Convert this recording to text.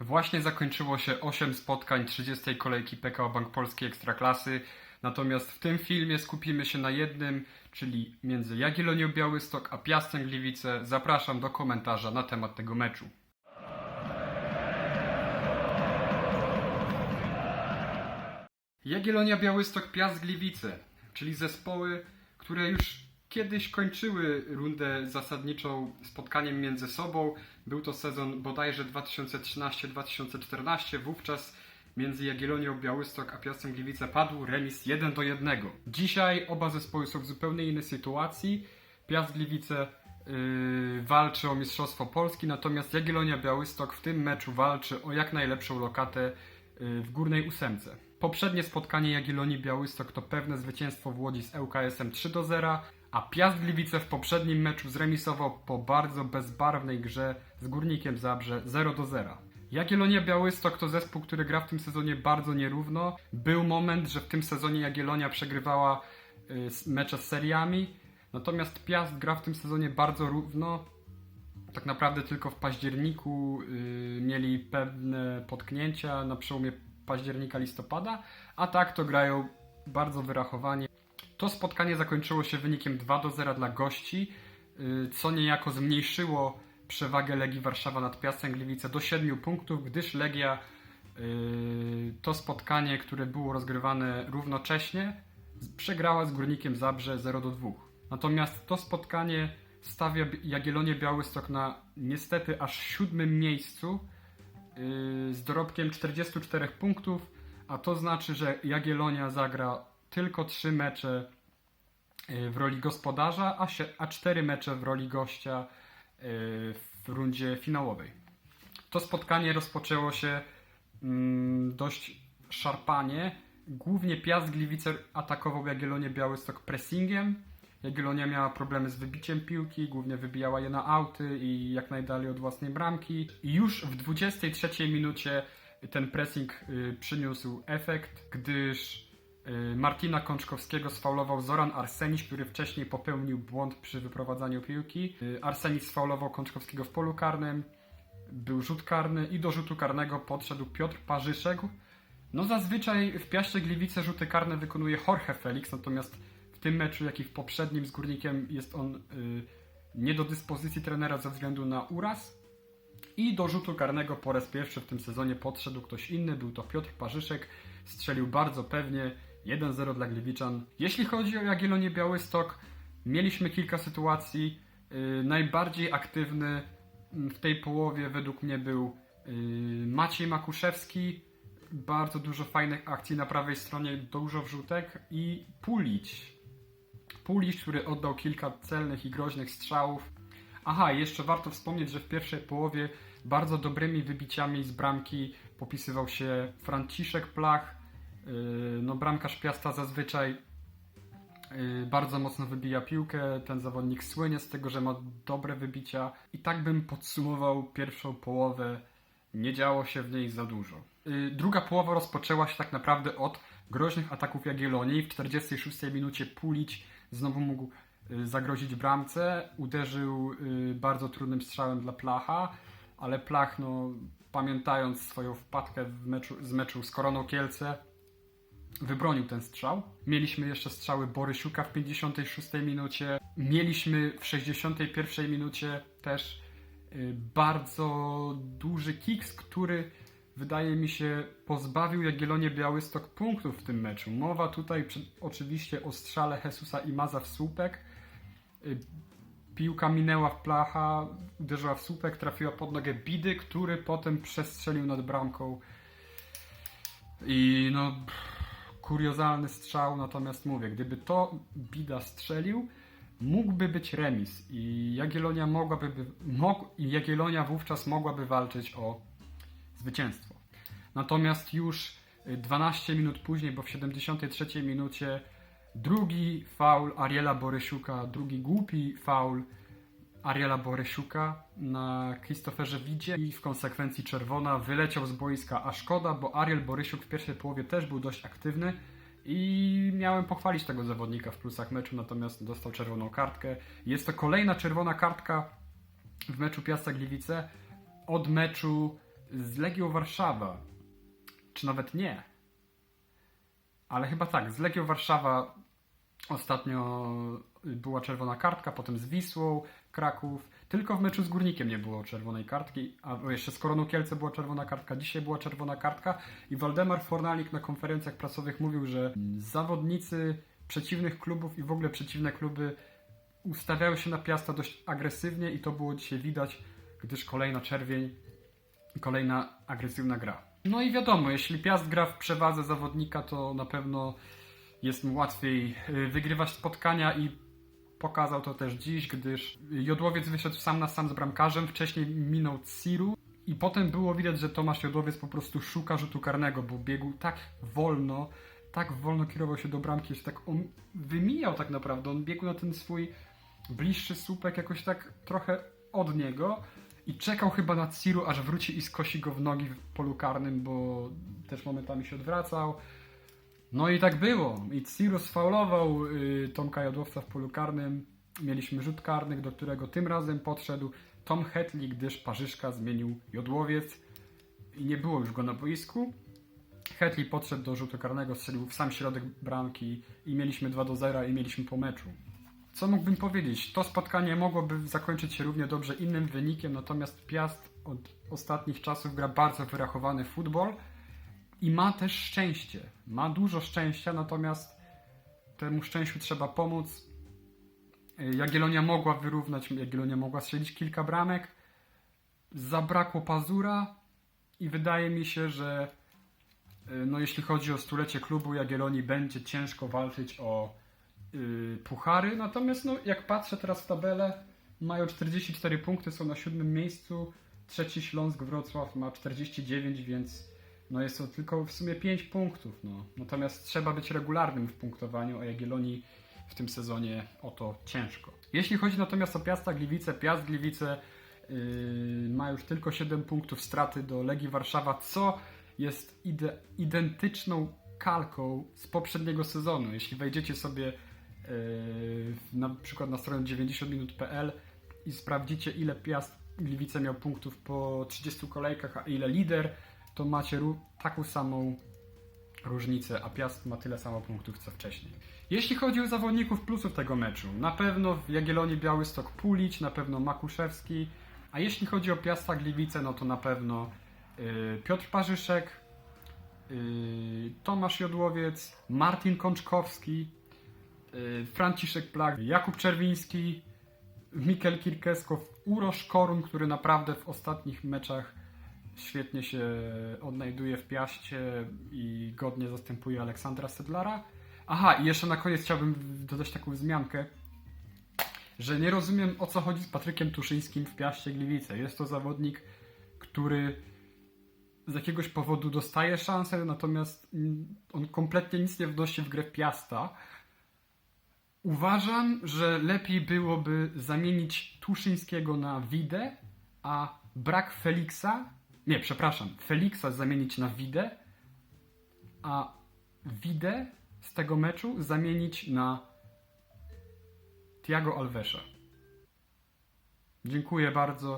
Właśnie zakończyło się 8 spotkań 30. kolejki PKO Bank Polskiej Ekstraklasy. Natomiast w tym filmie skupimy się na jednym, czyli między Jagiellonią Białystok a Piastem Gliwice. Zapraszam do komentarza na temat tego meczu. Jagiellonia Białystok Piast Gliwice, czyli zespoły, które już kiedyś kończyły rundę zasadniczą spotkaniem między sobą. Był to sezon bodajże 2013-2014. Wówczas między Jagiellonią Białystok a Piastem Gliwice padł remis 1 do 1. Dzisiaj oba zespoły są w zupełnie innej sytuacji. Piast Gliwice yy, walczy o Mistrzostwo Polski, natomiast Jagiellonia Białystok w tym meczu walczy o jak najlepszą lokatę yy, w górnej ósemce. Poprzednie spotkanie Jagiellonii Białystok to pewne zwycięstwo w Łodzi z ŁKS-em 3 do 0, a Piast Gliwice w poprzednim meczu zremisował po bardzo bezbarwnej grze z Górnikiem Zabrze 0 do 0. Jagiellonia Białystok to zespół, który gra w tym sezonie bardzo nierówno. Był moment, że w tym sezonie Jagiellonia przegrywała y, mecze z seriami, natomiast Piast gra w tym sezonie bardzo równo. Tak naprawdę tylko w październiku y, mieli pewne potknięcia na przełomie października listopada, a tak to grają bardzo wyrachowanie. To spotkanie zakończyło się wynikiem 2 do 0 dla gości, y, co niejako zmniejszyło przewagę Legii Warszawa nad Piastem Gliwice do 7 punktów, gdyż Legia y, to spotkanie, które było rozgrywane równocześnie, przegrała z Górnikiem Zabrze 0 do 2. Natomiast to spotkanie stawia Jagiellonię Białystok na niestety aż siódmym miejscu yy, z dorobkiem 44 punktów, a to znaczy, że Jagiellonia zagra tylko 3 mecze yy, w roli gospodarza, a, a 4 mecze w roli gościa yy, w rundzie finałowej. To spotkanie rozpoczęło się mm, dość szarpanie. Głównie Piast Gliwice atakował Jagiellonię Białystok pressingiem. Jagiellonia miała problemy z wybiciem piłki, głównie wybijała je na auty i jak najdalej od własnej bramki. I już w 23 minucie ten pressing y, przyniósł efekt, gdyż y, Martina Kączkowskiego sfaulował Zoran Arseniś, który wcześniej popełnił błąd przy wyprowadzaniu piłki. Y, Arseniś sfaulował Kączkowskiego w polu karnym, był rzut karny i do rzutu karnego podszedł Piotr Parzyszek. No zazwyczaj w Piaście Gliwice rzuty karne wykonuje Jorge Felix, natomiast w tym meczu, jak i w poprzednim z Górnikiem jest on y, nie do dyspozycji trenera ze względu na uraz. I do rzutu karnego po raz pierwszy w tym sezonie podszedł ktoś inny, był to Piotr Parzyszek. Strzelił bardzo pewnie 1-0 dla Gliwiczan. Jeśli chodzi o Jagiellonię Białystok, mieliśmy kilka sytuacji. Y, najbardziej aktywny mm, w tej połowie według mnie był y, Maciej Makuszewski. Bardzo dużo fajnych akcji na prawej stronie, dużo wrzutek i Pulić. Pulić, który oddał kilka celnych i groźnych strzałów. Aha, jeszcze warto wspomnieć, że w pierwszej połowie bardzo dobrymi wybiciami z bramki popisywał się Franciszek Plach. Yy, No, bramkarz Piasta zazwyczaj yy, bardzo mocno wybija piłkę. Ten zawodnik słynie z tego, że ma dobre wybicia. I tak bym podsumował pierwszą połowę. Nie działo się w niej za dużo. Yy, Druga połowa rozpoczęła się tak naprawdę od groźnych ataków Jagiellonii. W 46 minucie Pulić znowu mógł y, zagrozić bramce. Uderzył y, bardzo trudnym strzałem dla Placha, ale Plach, no, pamiętając swoją wpadkę meczu, z meczu z Koroną Kielce, wybronił ten strzał. Mieliśmy jeszcze strzały Borysiuka w 56 minucie. Mieliśmy w 61 minucie też y, bardzo duży kiks, który wydaje mi się pozbawił Jagiellonię Białystok punktów w tym meczu. Mowa tutaj oczywiście o strzale Jesusa i Maza w słupek. Y, Piłka minęła w placha, uderzyła w słupek, trafiła pod nogę Bidy, który potem przestrzelił nad bramką. I no, pff, kuriozalny strzał, natomiast mówię, gdyby to Bida strzelił, mógłby być remis i Jagiellonia mogłaby, by- mog, Jagiellonia wówczas mogłaby walczyć o zwycięstwo. Natomiast już y, 12 minut później, bo w 73 minucie drugi faul Ariela Borysiuka, drugi głupi faul Ariela Borysiuka na Christopherze Widzie i w konsekwencji czerwona wyleciał z boiska, a szkoda, bo Ariel Borysiuk w pierwszej połowie też był dość aktywny i miałem pochwalić tego zawodnika w plusach meczu, natomiast dostał czerwoną kartkę. Jest to kolejna czerwona kartka w meczu Piasta Gliwice od meczu z Legią Warszawa. Czy nawet nie. Ale chyba tak, z Legią Warszawa ostatnio była czerwona kartka, potem z Wisłą, Kraków. Tylko w meczu z Górnikiem nie było czerwonej kartki, a jeszcze z Koroną Kielce była czerwona kartka, dzisiaj była czerwona kartka i Waldemar Fornalik na konferencjach prasowych mówił, że zawodnicy przeciwnych klubów i w ogóle przeciwne kluby ustawiają się na Piasta dość agresywnie i to było dzisiaj widać, gdyż kolejna czerwień, kolejna agresywna gra. No i wiadomo, jeśli Piast gra w przewadze zawodnika, to na pewno jest mu łatwiej y, wygrywać spotkania i pokazał to też dziś, gdyż Jodłowiec wyszedł sam na sam z bramkarzem, wcześniej minął Ciru i potem było widać, że Tomasz Jodłowiec po prostu szuka rzutu karnego, bo biegł tak wolno, tak wolno kierował się do bramki, że tak on wymijał tak naprawdę, on biegł na ten swój bliższy słupek jakoś tak trochę od niego i czekał chyba na Ciru, aż wróci i skosi go w nogi w polu karnym, bo też momentami się odwracał. No i tak było. I Ciru sfaulował y, Tomka Jodłowca w polu karnym. Mieliśmy rzut karny, do którego tym razem podszedł Tom Hetli, gdyż Parzyszka zmienił Jodłowiec i nie było już go na boisku. Hetli podszedł do rzutu karnego, strzelił w sam środek bramki i mieliśmy 2 do 0 i mieliśmy po meczu. Co mógłbym powiedzieć? To spotkanie mogłoby zakończyć się równie dobrze innym wynikiem, natomiast Piast od ostatnich czasów gra bardzo wyrachowany futbol i ma też szczęście. Ma dużo szczęścia, natomiast temu szczęściu trzeba pomóc. Y, Jagiellonia mogła wyrównać, Jagiellonia mogła strzelić kilka bramek. Zabrakło pazura i wydaje mi się, że y, no jeśli chodzi o stulecie klubu Jagiellonii będzie ciężko walczyć o y, puchary. Natomiast no, jak patrzę teraz w tabelę, mają 44 punkty, są na siódmym miejscu. Trzeci Śląsk Wrocław ma 49, więc no jest to tylko w sumie 5 punktów. No. Natomiast trzeba być regularnym w punktowaniu, a Jagiellonii w tym sezonie o to ciężko. Jeśli chodzi natomiast o Piasta Gliwice, Piast Gliwice yy, ma już tylko 7 punktów straty do Legii Warszawa, co jest ide- identyczną kalką z poprzedniego sezonu. Jeśli wejdziecie sobie yy, na przykład na stronę 90minut.pl i sprawdzicie ile Piast Gliwice miał punktów po 30 kolejkach, a ile lider, to macie taką samą różnicę, a Piast ma tyle samo punktów co wcześniej. Jeśli chodzi o zawodników plusów tego meczu, na pewno w Jagiellonii Białystok Pulić, na pewno Makuszewski, a jeśli chodzi o Piasta Gliwice, no to na pewno yy, Piotr Parzyszek, yy, Tomasz Jodłowiec, Martin Kączkowski, yy, Franciszek Plak, Jakub Czerwiński, Mikel Kirkeskow, Urosz Korun, który naprawdę w ostatnich meczach świetnie się odnajduje w piaście i godnie zastępuje Aleksandra Sedlara. Aha, i jeszcze na koniec chciałbym dodać taką wzmiankę, że nie rozumiem o co chodzi z Patrykiem Tuszyńskim w piaście Gliwice. Jest to zawodnik, który z jakiegoś powodu dostaje szansę, natomiast on kompletnie nic nie wnosi w grę Piasta. Uważam, że lepiej byłoby zamienić Tuszyńskiego na Widę, a brak Feliksa, nie, przepraszam, Feliksa zamienić na Widę, a Widę z tego meczu zamienić na Tiago Alvesa. Dziękuję bardzo.